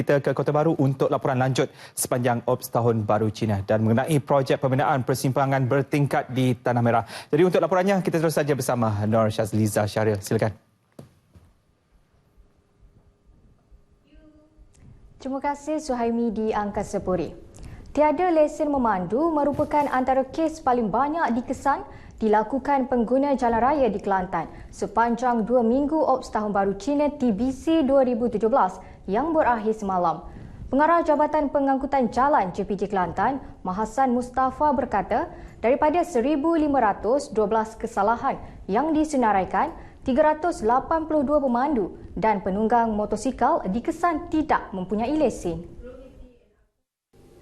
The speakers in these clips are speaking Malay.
kita ke Kota Baru untuk laporan lanjut sepanjang OPS Tahun Baru Cina dan mengenai projek pembinaan persimpangan bertingkat di Tanah Merah. Jadi untuk laporannya kita terus saja bersama Nur Syazliza Syaril. Silakan. Terima kasih Suhaimi di Angkasa Puri. Tiada lesen memandu merupakan antara kes paling banyak dikesan dilakukan pengguna jalan raya di Kelantan sepanjang dua minggu Ops Tahun Baru Cina TBC 2017 yang berakhir semalam. Pengarah Jabatan Pengangkutan Jalan JPJ Kelantan, Mahasan Mustafa berkata, daripada 1,512 kesalahan yang disenaraikan, 382 pemandu dan penunggang motosikal dikesan tidak mempunyai lesen.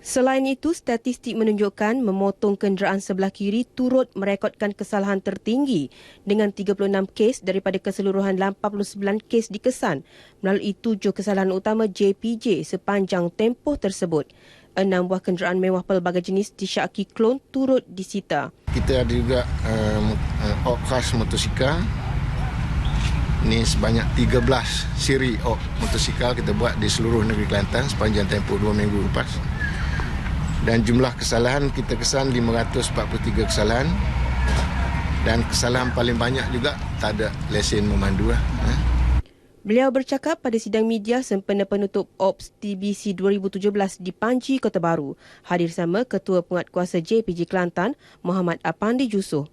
Selain itu, statistik menunjukkan memotong kenderaan sebelah kiri turut merekodkan kesalahan tertinggi dengan 36 kes daripada keseluruhan 89 kes dikesan melalui tujuh kesalahan utama JPJ sepanjang tempoh tersebut. Enam buah kenderaan mewah pelbagai jenis disyaki klon turut disita. Kita ada juga um, uh, Opcars motosikal. Ini sebanyak 13 siri op motosikal kita buat di seluruh negeri Kelantan sepanjang tempoh dua minggu lepas dan jumlah kesalahan kita kesan 543 kesalahan dan kesalahan paling banyak juga tak ada lesen memandu lah. Eh. Beliau bercakap pada sidang media sempena penutup OPS TBC 2017 di Panji, Kota Baru. Hadir sama Ketua Penguatkuasa JPJ Kelantan, Muhammad Apandi Jusoh.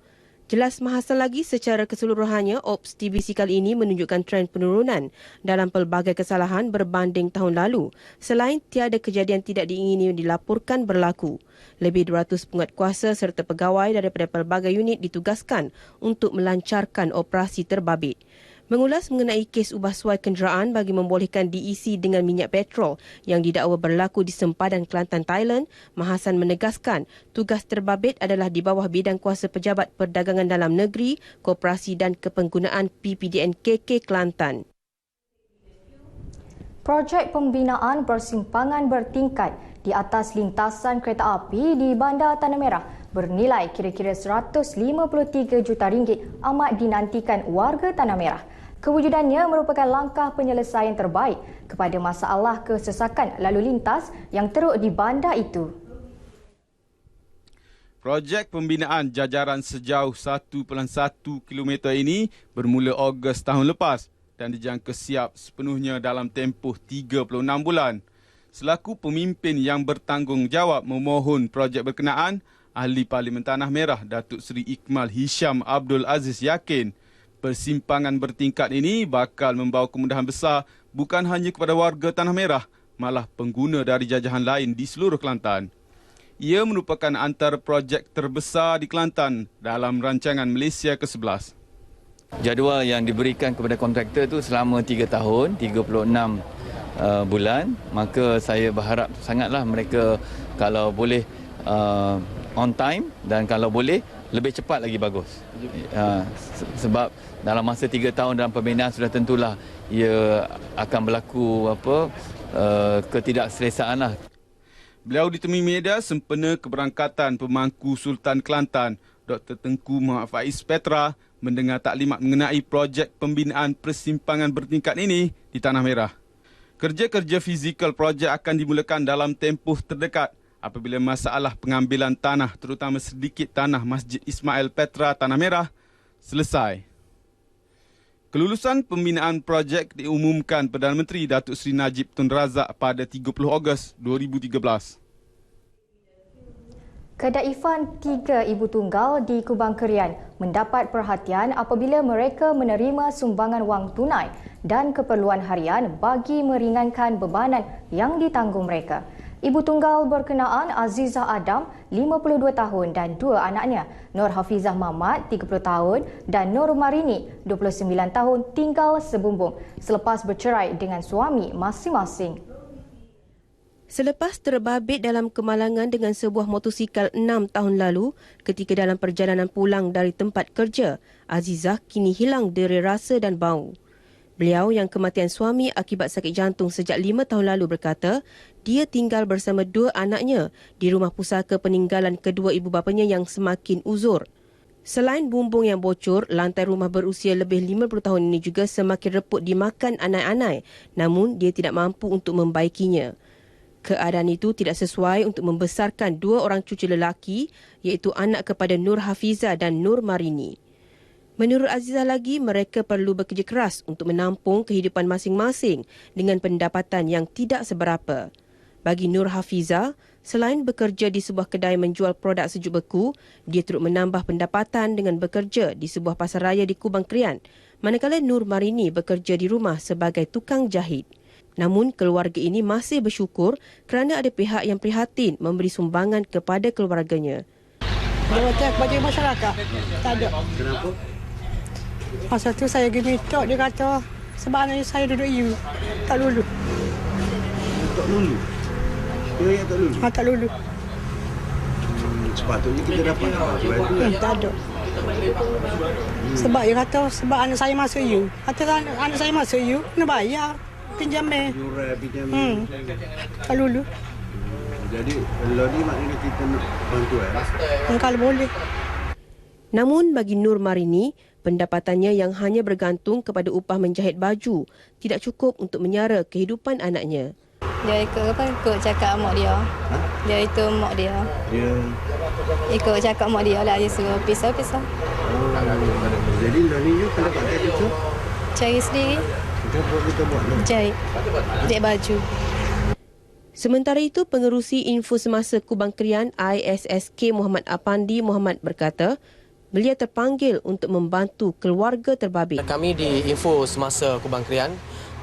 Jelas mahasan lagi secara keseluruhannya, OPS TBC kali ini menunjukkan trend penurunan dalam pelbagai kesalahan berbanding tahun lalu selain tiada kejadian tidak diingini dilaporkan berlaku. Lebih 200 penguat kuasa serta pegawai daripada pelbagai unit ditugaskan untuk melancarkan operasi terbabit mengulas mengenai kes ubah suai kenderaan bagi membolehkan DEC dengan minyak petrol yang didakwa berlaku di sempadan Kelantan, Thailand, Mahasan menegaskan tugas terbabit adalah di bawah bidang kuasa pejabat perdagangan dalam negeri, koperasi dan kepenggunaan PPDN KK Kelantan. Projek pembinaan persimpangan bertingkat di atas lintasan kereta api di Bandar Tanah Merah bernilai kira-kira 153 juta ringgit amat dinantikan warga Tanah Merah. Kewujudannya merupakan langkah penyelesaian terbaik kepada masalah kesesakan lalu lintas yang teruk di bandar itu. Projek pembinaan jajaran sejauh 1.1 km ini bermula Ogos tahun lepas dan dijangka siap sepenuhnya dalam tempoh 36 bulan. Selaku pemimpin yang bertanggungjawab memohon projek berkenaan, Ahli Parlimen Tanah Merah Datuk Seri Ikmal Hisham Abdul Aziz yakin persimpangan bertingkat ini bakal membawa kemudahan besar bukan hanya kepada warga Tanah Merah, malah pengguna dari jajahan lain di seluruh Kelantan. Ia merupakan antara projek terbesar di Kelantan dalam rancangan Malaysia ke-11. Jadual yang diberikan kepada kontraktor itu selama 3 tahun, 36 uh, bulan, maka saya berharap sangatlah mereka kalau boleh uh, on time dan kalau boleh lebih cepat lagi bagus. Uh, sebab dalam masa tiga tahun dalam pembinaan sudah tentulah ia akan berlaku apa uh, ketidakselesaan lah. Beliau ditemui media sempena keberangkatan pemangku Sultan Kelantan, Dr. Tengku Muhammad Faiz Petra mendengar taklimat mengenai projek pembinaan persimpangan bertingkat ini di Tanah Merah. Kerja-kerja fizikal projek akan dimulakan dalam tempoh terdekat apabila masalah pengambilan tanah terutama sedikit tanah Masjid Ismail Petra Tanah Merah selesai. Kelulusan pembinaan projek diumumkan Perdana Menteri Datuk Seri Najib Tun Razak pada 30 Ogos 2013. Kedaifan tiga ibu tunggal di Kubang Kerian mendapat perhatian apabila mereka menerima sumbangan wang tunai dan keperluan harian bagi meringankan bebanan yang ditanggung mereka. Ibu tunggal berkenaan Azizah Adam, 52 tahun dan dua anaknya, Nur Hafizah Mamat, 30 tahun dan Nur Marini, 29 tahun tinggal sebumbung selepas bercerai dengan suami masing-masing. Selepas terbabit dalam kemalangan dengan sebuah motosikal enam tahun lalu ketika dalam perjalanan pulang dari tempat kerja, Azizah kini hilang deri rasa dan bau. Beliau yang kematian suami akibat sakit jantung sejak lima tahun lalu berkata, dia tinggal bersama dua anaknya di rumah pusaka peninggalan kedua ibu bapanya yang semakin uzur. Selain bumbung yang bocor, lantai rumah berusia lebih 50 tahun ini juga semakin reput dimakan anai-anai namun dia tidak mampu untuk membaikinya. Keadaan itu tidak sesuai untuk membesarkan dua orang cucu lelaki iaitu anak kepada Nur Hafiza dan Nur Marini. Menurut Azizah lagi, mereka perlu bekerja keras untuk menampung kehidupan masing-masing dengan pendapatan yang tidak seberapa. Bagi Nur Hafiza, selain bekerja di sebuah kedai menjual produk sejuk beku, dia turut menambah pendapatan dengan bekerja di sebuah pasar raya di Kubang Krian. Manakala Nur Marini bekerja di rumah sebagai tukang jahit. Namun keluarga ini masih bersyukur kerana ada pihak yang prihatin memberi sumbangan kepada keluarganya. Dia kepada masyarakat. Tak ada. Kenapa? Masa tu saya pergi minta, dia kata sebab anak saya duduk you. Tak lulu. Tak lulu. Dia yang tak lulu. Ha, tak lulu. Hmm, sepatutnya kita dapat apa. Hmm, tak ada. Sebab dia kata sebab anak saya masuk you. Kata anak, anak saya masuk you, kena bayar. Pinjam eh. Yurai pinjam. Hmm. Tak lulu. Jadi kalau ni maknanya kita nak bantuan. Hmm, kalau boleh. Namun bagi Nur Marini, pendapatannya yang hanya bergantung kepada upah menjahit baju tidak cukup untuk menyara kehidupan anaknya. Dia ikut apa? Ikut cakap mak dia. Dia itu mak dia. Dia Ikut cakap mak dia lah. Dia suruh pisah-pisah. oh, jadi lah ni you pendapatan kita Cari sendiri. kita buat kita buat lah. Jahit. Jahit baju. Sementara itu, pengerusi Info Semasa Kubang Krian ISSK Muhammad Apandi Muhammad berkata, beliau terpanggil untuk membantu keluarga terbabit. Kami di Info Semasa Kubang Krian,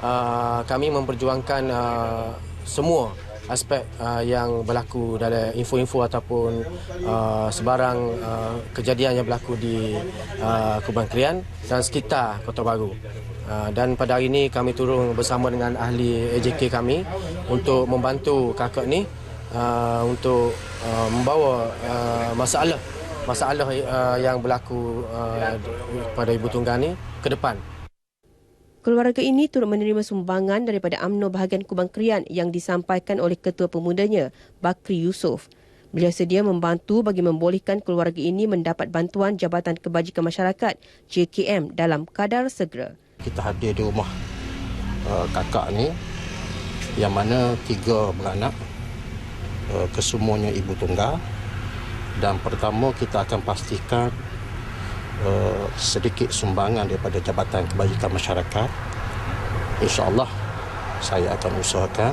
uh, kami memperjuangkan uh, semua aspek uh, yang berlaku dalam info-info ataupun uh, sebarang uh, kejadian yang berlaku di uh, Kubang Krian dan sekitar Kota Baru. Uh, dan pada hari ini kami turun bersama dengan ahli AJK kami untuk membantu kakak ni uh, untuk uh, membawa uh, masalah masalah uh, yang berlaku uh, pada Ibu Tunggal ni ke depan. Keluarga ini turut menerima sumbangan daripada AMNO bahagian Kubang Krian yang disampaikan oleh Ketua Pemudanya, Bakri Yusof. Beliau sedia membantu bagi membolehkan keluarga ini mendapat bantuan Jabatan Kebajikan Masyarakat JKM dalam kadar segera. kita hadir di rumah uh, kakak ni yang mana tiga beranak uh, kesemuanya ibu tunggal dan pertama kita akan pastikan uh, sedikit sumbangan daripada Jabatan Kebajikan Masyarakat insyaallah saya akan usahakan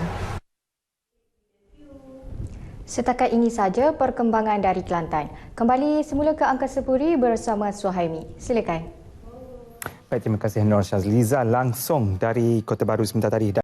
Setakat ini saja perkembangan dari Kelantan. Kembali semula ke Angkasa Puri bersama Suhaimi. Silakan. Baik, terima kasih Nur Syazliza langsung dari Kota Baru sebentar tadi.